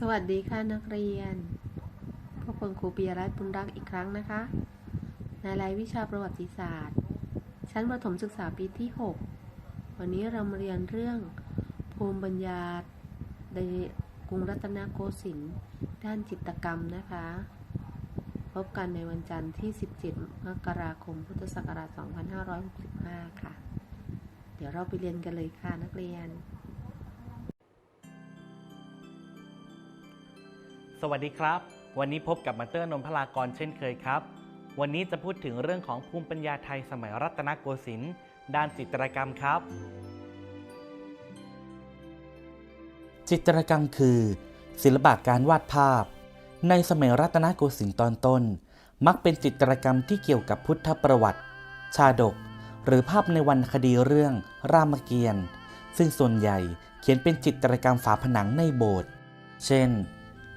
สวัสดีค่ะนักเรียน พบกับครูปียรัตน์บุญรักอีกครั้งนะคะ ในรายวิชาประวัติศาสตร์ ชั้นประถมศึกษาปีที่ 6 วันนี้เรามาเรียนเรื่องภูมิปัญญาในกรุงรัตนโกสินทร์ด้านจิตกรรมนะคะ พบกันในวันจันทร์ที่ 17 มกราคม พุทธศักราช 2565 ค่ะ เดี๋ยวเราไปเรียนกันเลยค่ะนักเรียน สวัสดีครับ วันนี้พบกับมาเตอร์นนพลากรเช่นเคยครับ วันนี้จะพูดถึงเรื่องของภูมิปัญญาไทยสมัยรัตนโกสินทร์ด้านจิตรกรรมครับ จิตรกรรมคือ ศิลปะการวาดภาพ ในสมัยรัตนโกสินทร์ตอนต้น มักเป็นจิตรกรรมที่เกี่ยวกับพุทธประวัติ ชาดก หรือภาพในวรรณคดีเรื่อง รามเกียรติ์ซึ่งส่วนใหญ่เขียนเป็นจิตรกรรมฝาผนังในโบสถ์เช่น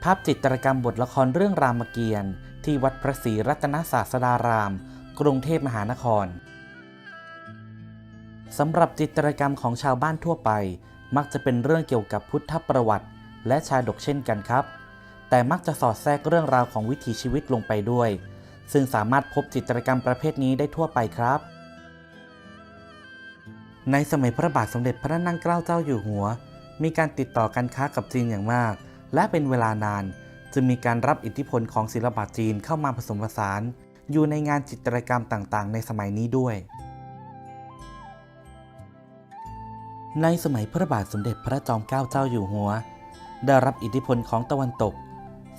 ภาพจิตรกรรมบทละครเรื่องรามเกียรติ์ที่วัดพระศรีรัตนศาสดาราม กรุงเทพมหานครสำหรับจิตรกรรมของชาวบ้านทั่วไป มักจะเป็นเรื่องเกี่ยวกับพุทธประวัติ และชาดกเช่นกันครับ แต่มักจะสอดแทรกเรื่องราวของวิถีชีวิตลงไปด้วย ซึ่งสามารถพบจิตรกรรมประเภทนี้ได้ทั่วไปครับ ในสมัยพระบาทสมเด็จพระนั่งเกล้าเจ้าอยู่หัว มีการติดต่อการค้ากับจีนอย่างมาก และเป็นเวลานาน จึงมีการรับอิทธิพลของศิลปะจีนเข้ามาผสมผสาน อยู่ในงานจิตรกรรมต่างๆ ในสมัยนี้ด้วย ในสมัยพระบาทสมเด็จพระจอมเกล้าเจ้าอยู่หัว ได้รับอิทธิพลของตะวันตก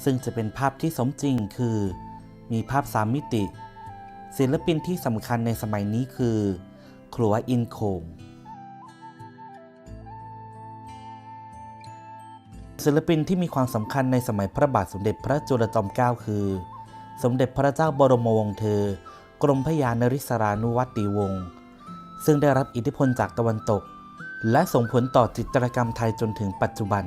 ซึ่งจะเป็นภาพที่สมจริงคือ มีภาพสามมิติ ศิลปินที่สำคัญในสมัยนี้คือครัวอินโคง ศิลปินที่มีความสำคัญในสมัยพระบาทสมเด็จพระจุลจอมเกล้าคือ สมเด็จพระเจ้าบรมวงศ์เธอ กรมพระยานริศรานุวัติวงศ์ซึ่งได้รับอิทธิพลจากตะวันตก และส่งผลต่อจิตรกรรมไทยจนถึงปัจจุบัน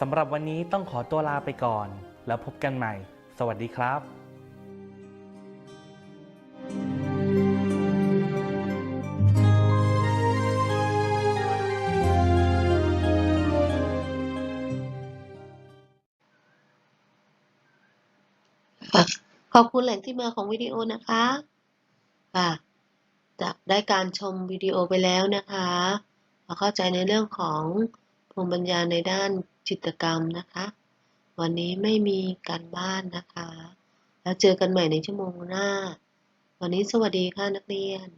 สำหรับวันนี้ต้องขอตัวลาไปก่อน แล้วพบกันใหม่ สวัสดีครับ ค่ะขอบคุณแหล่งที่มาของวิดีโอนะคะค่ะจากได้การชมวิดีโอไปแล้วนะคะเราเข้าใจในเรื่องของภูมิปัญญาในด้านจิตกรรมนะคะ วันนี้ไม่มีการบ้านนะคะ แล้วเจอกันใหม่ในชั่วโมงหน้า วันนี้สวัสดีค่ะนักเรียน